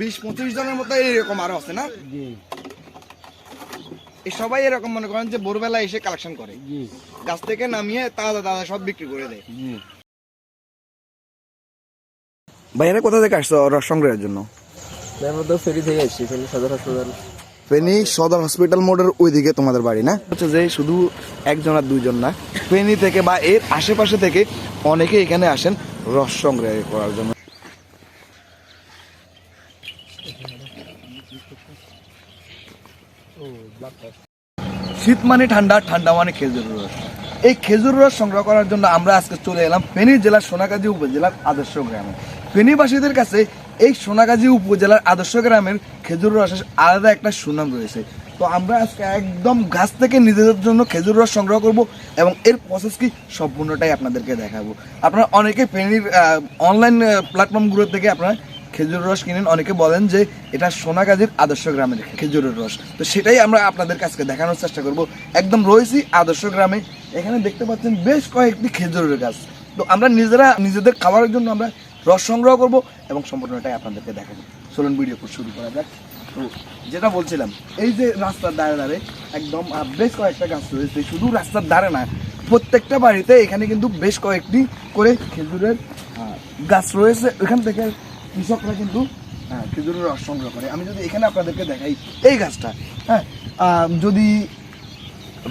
বিশ পঁচিশ জনের মতো এরকম আরও আছে না? সবাই এরকম মনে করেন যে ভোরবেলা এসে কালেকশন করে। গাছ থেকে নামিয়ে তাজা তাজা সব বিক্রি করে দেয়। ভাইয়ারা কোথা থেকে আসছো রস সংগ্রহের জন্য? আমরা তো ফেরি থেকে আসছি সদর হাসপাতাল। ফেনী সদর হসপিটাল মোড়ের ওইদিকে তোমাদের বাড়ি না? হচ্ছে যে শুধু একজন আর দুইজন না ফেনী থেকে বা এর আশেপাশে থেকে অনেকে এখানে আসেন রস সংগ্রহ করার জন্য। শীত মানে ঠান্ডা ঠান্ডা মানে খেজুর রস। এই খেজুর রস সংগ্রহ করার জন্য আমরা আজকে চলে এলাম ফেনী জেলার সোনাগাজী উপজেলার আদর্শ গ্রামে। ফেনীবাসীদের কাছে এই সোনাগাজী উপজেলার আদর্শ গ্রামের খেজুর রসের আলাদা একটা সুনাম রয়েছে। তো আমরা আজকে একদম গাছ থেকে নিজেদের জন্য খেজুর রস সংগ্রহ করব এবং এর প্রসেস কি সম্পূর্ণটাই আপনাদেরকে দেখাবো। আপনারা অনেকে ফেনীর অনলাইন প্ল্যাটফর্মগুলো থেকে আপনারা খেজুরের রস কিনেন। অনেকে বলেন যে এটা সোনাগাজীর আদর্শ গ্রামের খেজুরের রস। তো সেটাই আমরা আপনাদের কাছে দেখানোর চেষ্টা করব। একদম রয়েছি আদর্শ গ্রামে। এখানে দেখতে পাচ্ছেন বেশ কয়েকটি খেজুরের গাছ। তো আমরা নিজেরা, নিজেদের খাবারের জন্য আমরা রস সংগ্রহ করব এবং সম্পূর্ণটাই আপনাদেরকে দেখাবো। চলুন ভিডিও শুরু করা যাক। তো যেটা বলছিলাম, এই যে রাস্তার ধারে ধারে একদম বেশ কয়েকটা গাছ রয়েছে। শুধু রাস্তার ধারে না, প্রত্যেকটা বাড়িতে এখানে কিন্তু বেশ কয়েকটি করে খেজুরের গাছ রয়েছে। এখান থেকে কৃষকরা কিন্তু হ্যাঁ, খেজুরের রস সংগ্রহ করে। আমি যদি এখানে আপনাদেরকে দেখাই এই গাছটা হ্যাঁ যদি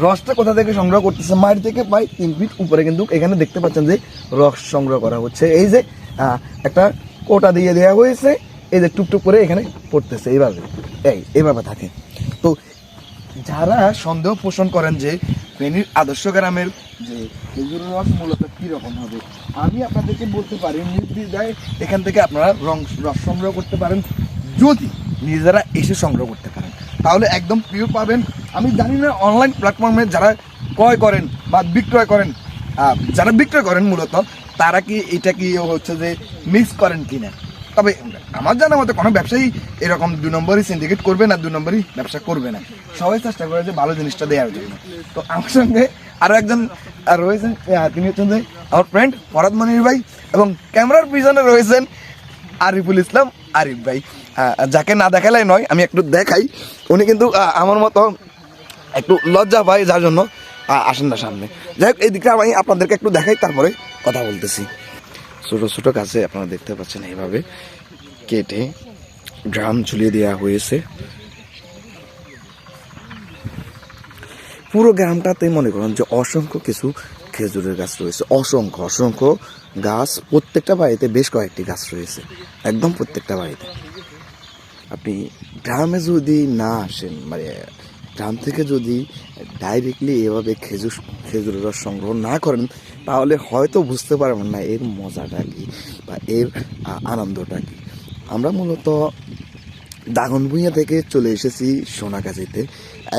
রসটা কোথা থেকে সংগ্রহ করতেছে মাটি থেকে প্রায় তিন ফিট উপরে কিন্তু এখানে দেখতে পাচ্ছেন যে রস সংগ্রহ করা হচ্ছে। এই যে একটা কোটা দিয়ে দেওয়া হয়েছে এই যে টুকটুক করে এখানে পড়তেছে এইভাবে। এই এইভাবে থাকে। তো যারা সন্দেহ পোষণ করেন যে ফেনীর আদর্শ গ্রামের যে খেজুর রস মূলত কীরকম হবে? আমি আপনাদেরকে বলতে পারি, নির্দ্বিধায় এখান থেকে আপনারা রং রস সংগ্রহ করতে পারেন। যদি নিজেরা এসে সংগ্রহ করতে পারেন, তাহলে একদম প্রিয় পাবেন। আমি জানি না অনলাইন প্ল্যাটফর্মে যারা ক্রয় করেন বা বিক্রয় করেন যারা বিক্রয় করেন মূলত, তারা কি এটা কি হচ্ছে যে মিক্স করেন কিনা? তবে আমার জানা মতে কোনো ব্যবসায়ী এরকম দু নম্বরই সিন্ডিকেট করবে না, দু নম্বরই ব্যবসা করবে না। সবাই চেষ্টা করে যে ভালো জিনিসটা দেওয়ার জন্য। তো আমার সঙ্গে আরও একজন রয়েছেন তিনি হচ্ছেন যে আমার ফ্রেন্ড ফরাদ মনির ভাই এবং ক্যামেরার পিছনে রয়েছেন আরিফুল ইসলাম আরিফ ভাই। যাকে না দেখালাই নয়, আমি একটু দেখাই। উনি কিন্তু আমার মতো একটু লজ্জা পাই যার জন্য আসেন না সামনে। যাই হোক এই দিকটা আমি আপনাদেরকে একটু দেখাই, তারপরে কথা বলতেছি। ছোট ছোট গাছে আপনারা দেখতে পাচ্ছেন এইভাবে কেটে ড্রাম ঝুলিয়ে দেওয়া হয়েছে। পুরো গ্রামটাতে মনে করেন যে অসংখ্য কিছু খেজুরের গাছ রয়েছে। অসংখ্য অসংখ্য গাছ, প্রত্যেকটা বাড়িতে বেশ কয়েকটি গাছ রয়েছে। একদম প্রত্যেকটা বাড়িতে। আপনি গ্রামে যদি না আসেন মানে গ্রাম থেকে যদি ডাইরেক্টলি এভাবে খেজুর, খেজুরের রস সংগ্রহ না করেন তাহলে হয়তো বুঝতে পারবেন না এর মজাটা কি বা এর আনন্দটা কি। আমরা মূলত দাগন ভুঁইয়া থেকে চলে এসেছি সোনাগাছিতে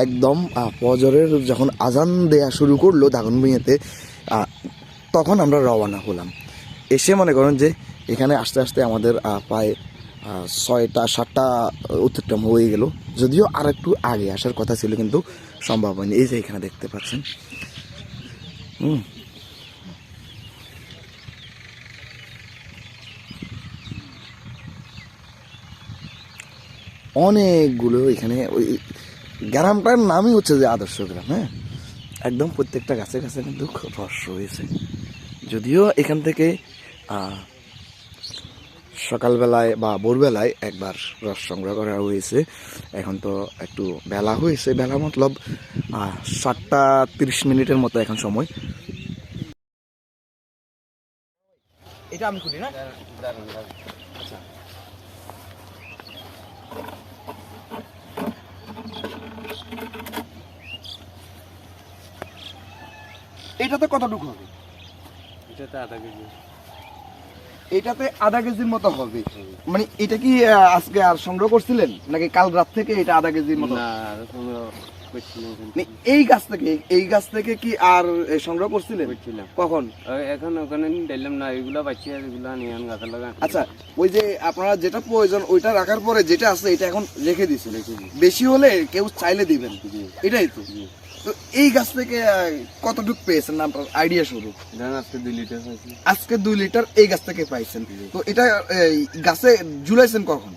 একদম আহ, ফজরের যখন আজান দেয়া শুরু করল দাগন ভুঁইয়াতে তখন আমরা রওনা হলাম। এসে মনে করেন যে এখানে আস্তে আস্তে আমাদের প্রায় ছয়টা সাতটা অতিক্রম হয়ে গেল। যদিও আর একটু আগে আসার কথা ছিল কিন্তু সম্ভব হয়নি। এই যে এখানে দেখতে পাচ্ছেন। হুম। অনেকগুলো এখানে ওই গ্রামটার নামই হচ্ছে যে আদর্শ গ্রাম হ্যাঁ? একদম প্রত্যেকটা গাছে গাছে কিন্তু খুব রস রয়েছে যদিও এখান থেকে সকালবেলায় বা ভোরবেলায় একবার রস সংগ্রহ করা হয়েছে। এখন তো একটু বেলা হয়েছে বেলা মতলব সাতটা তিরিশ মিনিটের মতো এখন সময়। এটা আমি করি না আচ্ছা। এটাতে কতটুকু হবে? এটাতে আধা কেজি। এটাতে আধা কেজির মতো হবে। মানে এটা কি আজকে আর সংগ্রহ করছিলেন? নাকি কাল রাত থেকে এটা আধা কেজির মতো? না এই গাছ থেকে এই গাছ থেকে কি আর সংগ্রহ করছিলেন? কখন? এখন ওখানে দিলাম না এগুলা বাচ্চা এগুলা নিয়ে আন গাছের লাগা আচ্ছা ওই যে আপনারা যেটা প্রয়োজন ওইটা রাখার পরে যেটা আছে এটা এখন রেখে দিচ্ছেন বেশি হলে কেউ চাইলে দিবেন? এটাই তো। তো এই গাছ থেকে কতটুক পেয়েছেন? আপনার আইডিয়া শুরু। আজকে দুই লিটার আজকে দুই লিটার এই গাছ থেকে পাইছেন। তো এটা গাছে ঝুলাইছেন কখন?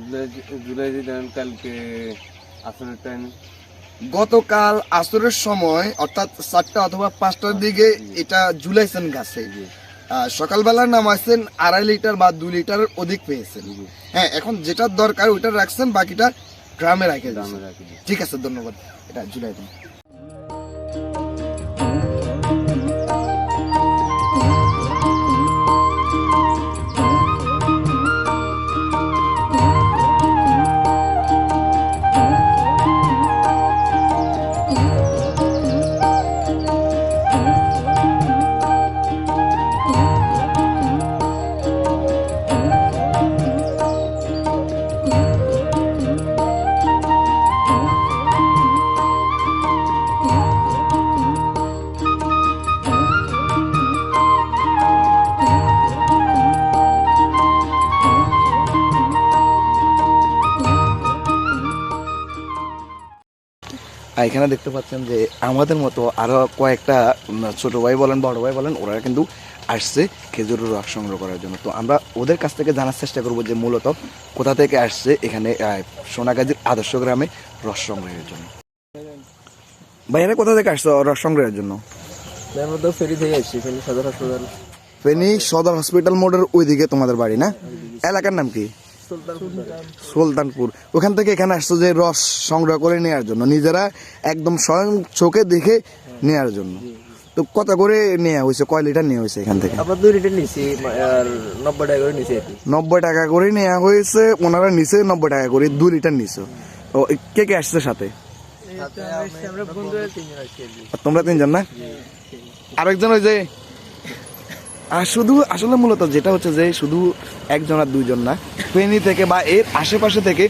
জুলাই- জুলাই দিলেন কালকে আসরের টাইম গতকাল আসরের সময় অর্থাৎ চারটা অথবা পাঁচটার দিকে এটা ঝুলাইছেন গাছে। সকালবেলা নামাইছেন আড়াই লিটার বা দু লিটার অধিক পেয়েছেন। হ্যাঁ এখন যেটা দরকার ওইটা রাখছেন বাকিটা গ্রামে রাখে ঠিক আছে ধন্যবাদ। এটা ঝুলাই দিন। এখানে দেখতে পাচ্ছেন যে আমাদের মতো আরও কয়েকটা ছোট ভাই বলেন বড় ভাই বলেন ওরা কিন্তু আসছে খেজুরের রস সংগ্রহ করার জন্য। তো আমরা ওদের কাছ থেকে জানার চেষ্টা করব যে মূলত কোথা থেকে আসছে এখানে সোনাগাজীর আদর্শ গ্রামে রস সংগ্রহের জন্য। ভাইয়ারা কোথা থেকে আসছে রস সংগ্রহের জন্য? আমরা তো ফেরি থেকে এসেছি ফেরি সদর হাসপাতাল। ফেনী সদর হসপিটাল মোড়ের ওইদিকে তোমাদের বাড়ি না? এলাকার নাম কি? সুলতানপুর। ওখান থেকে এখানে আসছো যে রস সংগ্রহ করে নেওয়ার জন্য নিজেরা একদম স্বয়ং চোখে দেখে নেওয়ার জন্য। তো কত করে নেওয়া হয়েছে? কয় লিটার নেওয়া হয়েছে এখান থেকে? আমরা দুই লিটার নিছি আর নব্বই টাকা করে নিছি নব্বই টাকা করে নেওয়া হয়েছে ওনারা নিচে নব্বই টাকা করে দু লিটার নিছো। ও কে কে আসছে সাথে? তোমরা তিনজন না? আরেকজন ওই যে আর শুধু আসলে মূলত যেটা হচ্ছে যে শুধু একজন আর দুইজন না, ফেনী থেকে বা এর আশেপাশে থেকে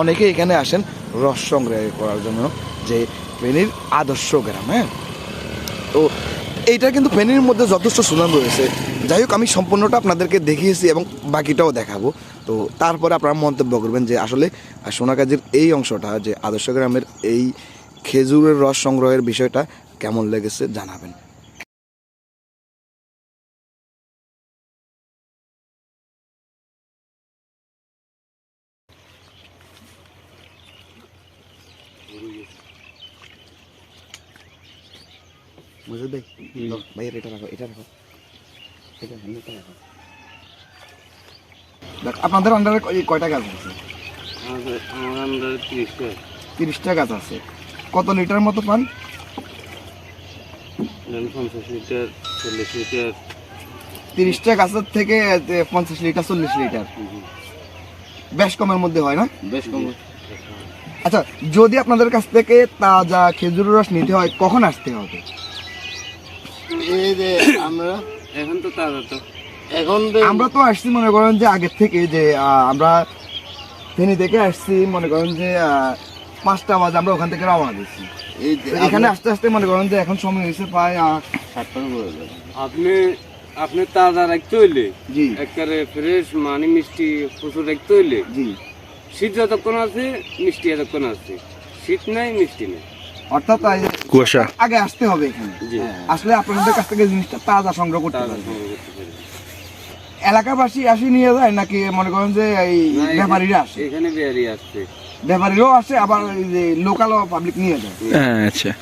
অনেকে এখানে আসেন রস সংগ্রহ করার জন্য, যে ফেনীর আদর্শ গ্রাম হ্যাঁ? তো এইটা কিন্তু ফেনীর মধ্যে যথেষ্ট সুনাম রয়েছে। যাই হোক, আমি সম্পূর্ণটা আপনাদেরকে দেখিয়েছি এবং বাকিটাও দেখাবো। তো তারপরে আপনারা মন্তব্য করবেন যে আসলে সোনাগাজীর এই অংশটা, যে আদর্শ গ্রামের এই খেজুরের রস সংগ্রহের বিষয়টা কেমন লেগেছে জানাবেন। ভাই এটা রাখো এটা রাখো। এটা রাখো, রাখো। দেখ, আপনাদের আন্ডারে কয়টা গাছ আছে? আমার তিরিশটা। তিরিশটা গাছ আছে। কত লিটার মতো পান? পঞ্চাশ লিটার চল্লিশ লিটার। তিরিশটা গাছের থেকে পঞ্চাশ লিটার চল্লিশ লিটার। বেশ কমের মধ্যে হয় না? বেশ কম। আচ্ছা যদি আপনাদের কাছ থেকে তাজা খেজুরের রস নিতে হয় কখন আসতে হবে? এই যে আমরা এখন তো তাজা তো। এখন আমরা তো আসছি মনে করেন যে আগের থেকে যে আমরা ফেনী থেকে আসছি মনে করেন যে পাঁচটা বাজে আমরা ওখান থেকে রওনা দিচ্ছি এখানে আস্তে আস্তে মনে করেন যে এখন সময় হয়েছে প্রায় সাতটার উপরে আপনি আপনি তাজা রাখতে হইলে জি। একেবারে ফ্রেশ মানে মিষ্টি প্রচুর রাখতে হইলে জি। শীত যতক্ষণ আছে মিষ্টি এতক্ষণ আছে। শীত নাই মিষ্টি নেই। অর্থাৎ কুয়াশা। আগে আসতে হবে এখানে। আসলে আপনাদের কাছ থেকে জিনিসটা তাজা সংগ্রহ করতে তাজা হবে সংগ্রহ করতে পারি। এলাকাবাসী আসি নিয়ে যায় নাকি মনে করেন যে এই ব্যাপারীরা আসে? এখানে বেয়ারি আসছে। ব্যাপারীরাও আসে আবার এই যে লোকাল পাবলিক নিয়ে যায়। আচ্ছা।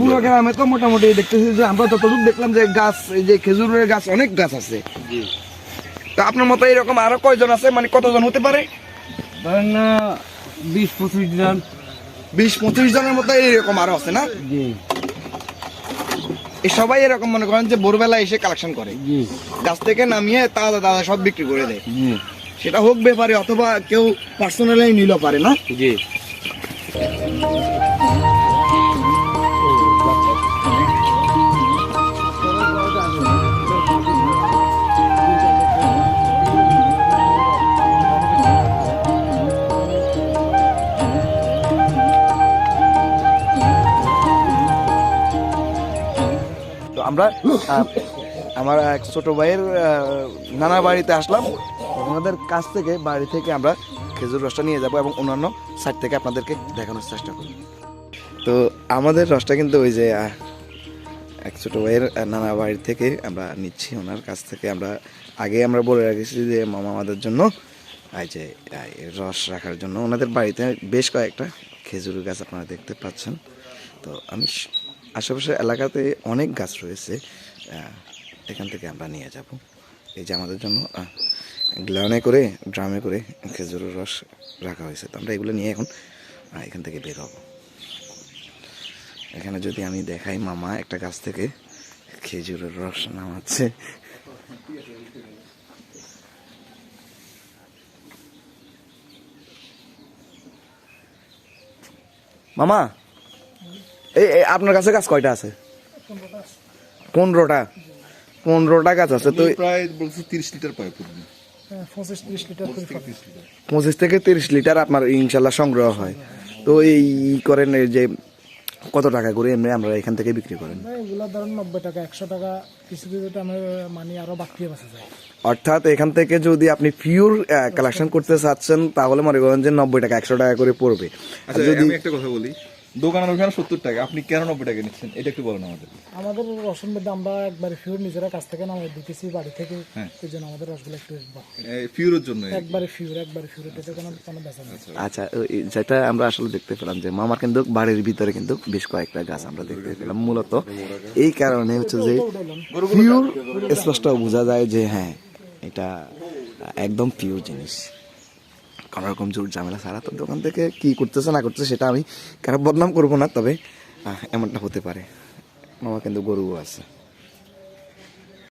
পুরো গ্রামে তো মোটামুটি দেখতেছি যে আমরা দেখলাম যে গাছ এই যে খেজুরের গাছ অনেক গাছ আছে। জি। তো আপনার মতো এরকম আরও কয়জন আছে? মানে কতজন হতে পারে? ধরেন না বিশ পঁচিশ জন। বিশ পঁচিশ জনের মতো এরকম আরও আছে না? সবাই এরকম মনে করেন যে ভোরবেলা এসে কালেকশন করে। গাছ থেকে নামিয়ে তাজা তাজা সব বিক্রি করে দেয়। সেটা হোক ব্যাপারে অথবা কেউ পার্সোনালি নিল পারে না? জি। আমরা আমার এক ছোট ভাইয়ের নানা বাড়িতে আসলাম। ওনাদের কাছ থেকে, বাড়ি থেকে আমরা খেজুর রসটা নিয়ে যাব এবং অন্যান্য সাইড থেকে আপনাদেরকে দেখানোর চেষ্টা করব। তো আমাদের রসটা কিন্তু ওই যে এক ছোট ভাইয়ের নানা বাড়ি থেকে আমরা নিচ্ছি। ওনার কাছ থেকে আমরা আগে আমরা বলে রাখেছি যে, মামা আমাদের জন্য, এই যে রস রাখার জন্য। ওনাদের বাড়িতে বেশ কয়েকটা খেজুর গাছ আপনারা দেখতে পাচ্ছেন। তো আমি স- আশেপাশে এলাকাতে অনেক গাছ রয়েছে এখান থেকে আমরা নিয়ে যাব। এই যে আমাদের জন্য গ্লানে করে, ড্রামে করে খেজুরের রস রাখা হয়েছে। তো আমরা এগুলো নিয়ে এখন এখান থেকে বের হব। এখানে যদি আমি দেখাই, মামা একটা গাছ থেকে খেজুরের রস নামাচ্ছে। মামা! এই আপনার কাছে গাছ কয়টা আছে? পনেরোটা। পনেরোটা গাছ আছে। তো প্রায় বলছো তিরিশ লিটার পায় পঁচিশ থেকে তিরিশ লিটার। আপনার ইনশাল্লাহ সংগ্রহ হয়। তো এই করেন এই যে কত টাকা করে এমনি আমরা এখান থেকে বিক্রি করেন? এগুলো ধরেন নব্বই টাকা একশো টাকা কিছু কিছু মানে আরও বাকি বাঁচা যায়। অর্থাৎ এখান থেকে যদি আপনি পিওর কালেকশন করতে চাচ্ছেন তাহলে মনে করেন যে নব্বই টাকা একশো টাকা করে পড়বে। আচ্ছা যদি আমি একটা কথা বলি। দোকানের ওখানে সত্তর টাকা। আপনি কেন নব্বই টাকা নিচ্ছেন? এটা একটু বলেন আমাদের। আমাদের রসের মধ্যে আমরা একবারে ফিউর নিজেরা কাছ থেকে নামাই দিতেছি বাড়ি থেকে। হ্যাঁ। এই জন্য আমাদের রসগুলো একটু। ফিউরের জন্য একবারে ফিউর একবারে ফিউর এটাতে কোনো কোনো বেচা নেই। আচ্ছা। যেটা আমরা আসলে দেখতে পেলাম যে মামার কিন্তু বাড়ির ভিতরে কিন্তু বেশ কয়েকটা গাছ আমরা দেখতে পেলাম মূলত। এই কারণে হচ্ছে যে পিওর স্পষ্ট বোঝা যায় যে হ্যাঁ এটা একদম পিওর জিনিস। কোনো রকম জোর ঝামেলা ছাড়া তো দোকান থেকে কি করতেছে না করতেছে সেটা আমি কারও বদনাম করব না, তবে এমনটা হতে পারে। আমার কিন্তু গরুও আছে।